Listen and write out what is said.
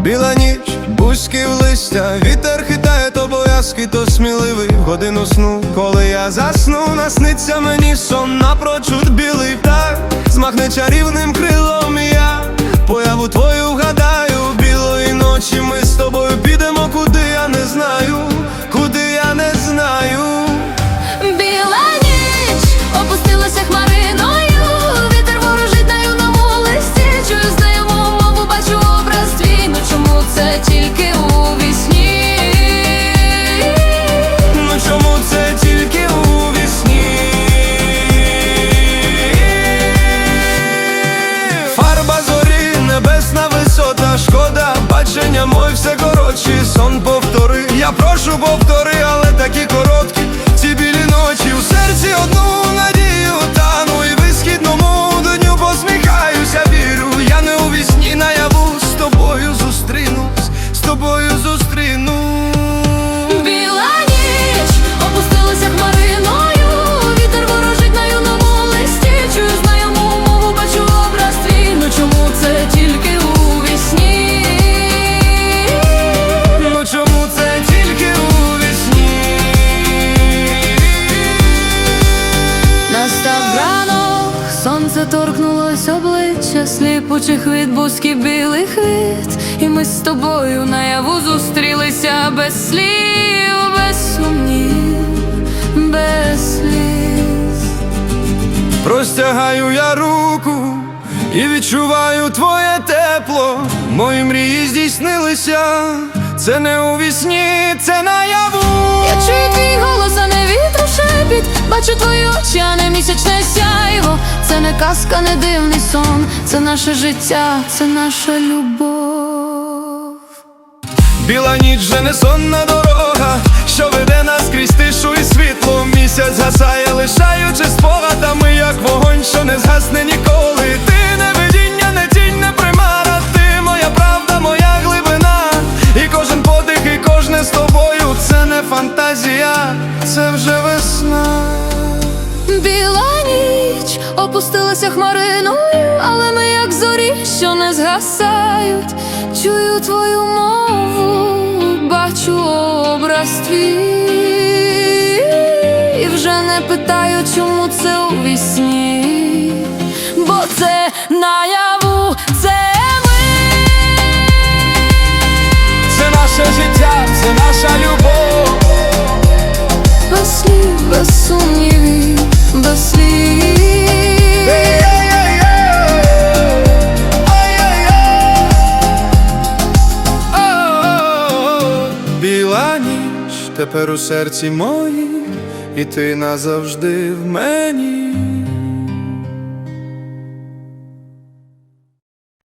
Біла ніч, бузьків листя, вітер хитає то боязкий, то сміливий в годину сну, коли я засну, насниться мені сон напрочуд білий птах, змахне чарівним крилом я бачення мой все коротші, сон повтори, я прошу повтори, сонце торкнулось обличчя, сліпучих від бузьків білих віт, і ми з тобою наяву зустрілися без слів, без сумнів, без сліз. Простягаю я руку і відчуваю твоє тепло. Мої мрії здійснилися. Це не у вісні, це наяву. Я чую твій голос, а не вітру шепіт Бачу твої очі, а не місячне сяйво Це не казка, не дивний сон, це наше життя, це наша любов. Біла ніч вже не сонна дорога, що веде нас крізь тишу і світло. Місяць згасає, лишаючи спогадами, як вогонь, що не згасне ніколи. Ти не видіння, не тінь, не примара. Ти моя правда, моя глибина. І кожен подих, і кожне з тобою. Це не фантазія, це вже опустилася хмариною, але ми як зорі, що не згасають. Чую твою мову, бачу образ твій І вже не питаю, чому це у вісні, бо це наяву, це ми. Це наше життя, це тепер у серці моїй, і ти назавжди в мені.